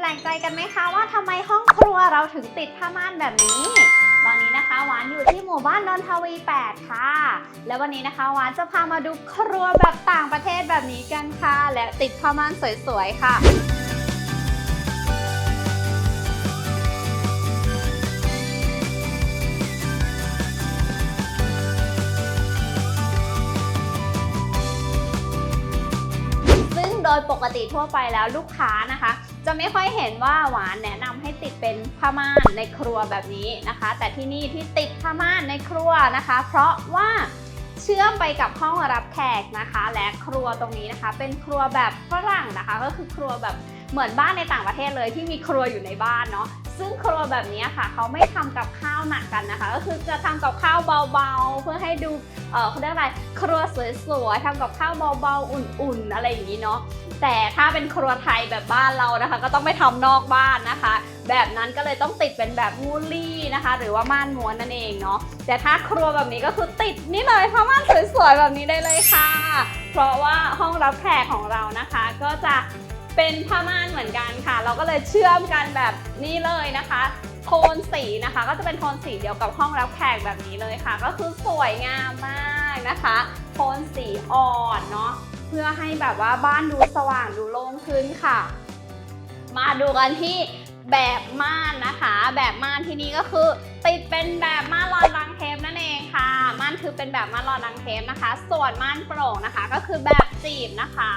แปลกใจกันไหมคะว่าทำไมห้องครัวเราถึงติดผ้าม่านแบบนี้ ตอนนี้นะคะหวานอยู่ที่หมู่บ้านนนทวี 8 ค่ะ แล้ววันนี้นะคะหวานจะพามาดูครัวแบบต่างประเทศแบบนี้กันค่ะ และติดผ้าม่านสวยๆค่ะซึ่งโดยปกติทั่วไปแล้วลูกค้านะคะ จะไม่ค่อยเห็นว่าหวานแนะนำให้ติดเป็นผ้าม่านในครัวแบบนี้นะคะ แต่ที่นี่ที่ติดผ้าม่านในครัวนะคะ เพราะว่าเชื่อมไปกับห้องรับแขกนะคะ และครัวตรงนี้นะคะ เป็นครัวแบบฝรั่งนะคะ ก็คือครัวแบบ เหมือนบ้านในต่างประเทศเลยที่มีครัวอยู่ในบ้านเนาะซึ่งครัวแบบนี้ค่ะ เขาไม่ทำกับข้าวหนักกันนะคะ ก็คือจะทำกับข้าวเบาๆ เพื่อให้ดูเออเขาเรียกอะไรครัวสวยๆทำกับข้าวเบาๆอุ่นๆ อะไรอย่างนี้เนาะแต่ถ้าเป็นครัวไทยแบบบ้านเรานะคะ ก็ต้องไปทำนอกบ้านนะคะ แบบนั้นก็เลยต้องติดเป็นแบบมูลลี่นะคะ หรือว่าม่านม้วนนั่นเองเนาะแต่ถ้าครัวแบบนี้ก็คือติดนี่เลยผ้าม่านสวยๆแบบนี้ได้เลยค่ะ เพราะว่าห้องรับแขกของเรานะคะ ก็จะ เป็นผ้าม่านเหมือนกันค่ะ เราก็เลยเชื่อมกันแบบนี้เลยนะคะ โทนสีนะคะ ก็จะเป็นโทนสีเดียวกับห้องรับแขกแบบนี้เลยค่ะ ก็คือสวยงามมากนะคะ โทนสีอ่อนเนาะเพื่อให้แบบว่าบ้านดูสว่างดูโล่งขึ้นค่ะ มาดูกันที่แบบม่าน แบบม่านที่นี่ก็คือ ติดเป็นแบบม่านรอนรังเทปนั่นเองค่ะม่านคือเป็นแบบม่านรอนรังเทปนะคะ ส่วนม่านโปร่งนะคะ ก็คือแบบจีบนะคะ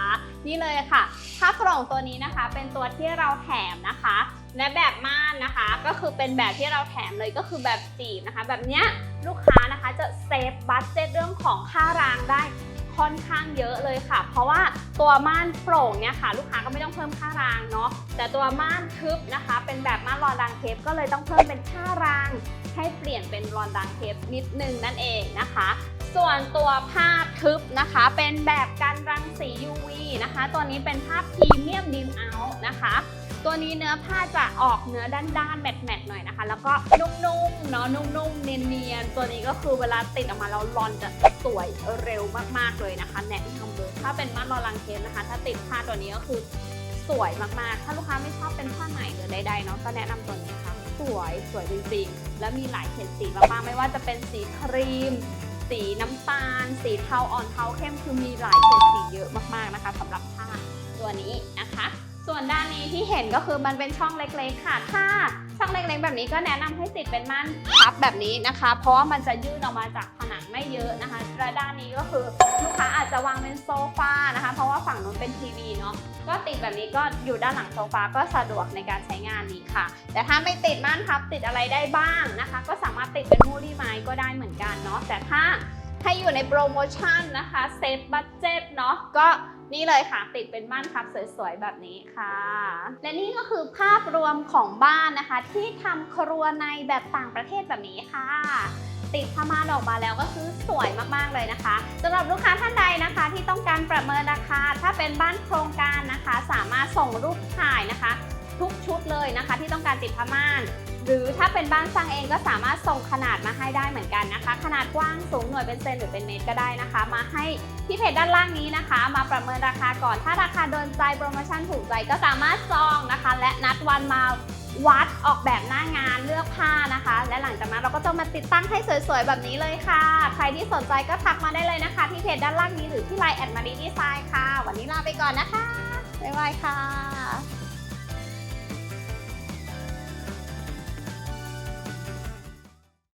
นี่เลยค่ะผ้าโปร่งตัวนี้นะคะ เป็นตัวที่เราแถมนะคะ และแบบม่านนะคะ ก็คือเป็นแบบที่เราแถมเลยก็คือแบบจีบนะคะ แบบเนี้ยลูกค้านะคะจะเซฟบัตเจ็ตเรื่องของค่ารางได้ ค่อนข้างเยอะเลยค่ะ เพราะว่าตัวม่านโปร่งเนี่ยค่ะ ลูกค้าก็ไม่ต้องเพิ่มค่ารางเนาะแต่ตัวม่านทึบนะคะ เป็นแบบม่านรอนรางเทปก็เลยต้องเพิ่มเป็นค่าราง ให้เปลี่ยนเป็นรอนรางเทปนิดนึงนั่นเองนะคะ ส่วนตัวผ้าทึบนะคะ เป็นแบบกันรังสี UV นะคะ ตัวนี้เป็นผ้าพรีเมียมดิมเอานะคะ ตัวนี้เนื้อผ้าจะออกเนื้อด้านๆแมทๆหน่อยนะคะ แล้วก็นุ่มๆเนาะนุ่มๆเนียนๆตัวนี้ก็คือเวลาติดออกมาแล้วรอนจะสวยเร็วมากๆเลยนะคะ แนะนำเลยถ้าเป็นมัดรอลังเทปนะคะ ถ้าติดผ้าตัวนี้ก็คือสวยมากๆ ถ้าลูกค้าไม่ชอบเป็นผ้าไหนหรือใดๆเนาะก็แนะนำตัวนี้ค่ะสวยสวยจริงๆ และมีหลายเฉดสีมากๆ ไม่ว่าจะเป็นสีครีม สีน้ำตาล สีเทาอ่อนเทาเข้มคือมีหลายเฉดสีเยอะมากๆ วนด้านนี้ที่เห็นก็คือมันเป็นช่องเล็กๆ ค่ะ ถ้าช่องเล็กๆ แบบนี้ก็แนะนำให้ติดเป็นม่านพับแบบนี้นะคะ เพราะว่ามันจะยื่นออกมาจากผนังไม่เยอะนะคะและด้านนี้ก็คือลูกค้าอาจจะวางเป็นโซฟานะคะ เพราะว่าฝั่งนู้นเป็นทีวีเนาะ ก็ติดแบบนี้ก็อยู่ด้านหลังโซฟาก็สะดวกในการใช้งานนี้ค่ะ แต่ถ้าไม่ติดม่านพับติดอะไรได้บ้างนะคะ ก็สามารถติดเป็นมูลี่ไม้ก็ได้เหมือนกันเนาะ แต่ถ้า ให้อยู่ในโปรโมชั่นนะคะเซฟบัตเจ็ตเนาะก็นี่เลยค่ะ ติดเป็นม่านพับสวยๆ แบบนี้ค่ะ และนี่ก็คือภาพรวมของบ้านนะคะ ที่ทำครัวในแบบต่างประเทศแบบนี้ค่ะ ติดผ้าม่านออกมาแล้วก็คือสวยมากๆเลยนะคะสำหรับลูกค้าท่านใดนะคะ ที่ต้องการประเมินราคา ถ้าเป็นบ้านโครงการนะคะ สามารถส่งรูปถ่ายนะคะ ทุกชุดเลยนะคะ ที่ต้องการติดผ้าม่าน หรือถ้าเป็นบ้านสร้างเองก็สามารถส่งขนาดมาให้ได้เหมือนกันนะคะ ขนาดกว้างสูงหน่วยเป็นเซนหรือเป็นเมตรก็ได้นะคะ มาให้ที่เพจด้านล่างนี้นะคะ มาประเมินราคาก่อน ถ้าราคาโดนใจโปรโมชั่นถูกใจก็สามารถจองนะคะ และนัดวันมาวัดออกแบบหน้างานเลือกผ้านะคะ และหลังจากนั้นเราก็จะมาติดตั้งให้สวยๆ แบบนี้เลยค่ะ ใครที่สนใจก็ทักมาได้เลยนะคะ ที่เพจด้านล่างนี้หรือที่ไลน์แอดมารีดีไซน์ค่ะ วันนี้ลาไปก่อนนะคะบ๊ายบายค่ะ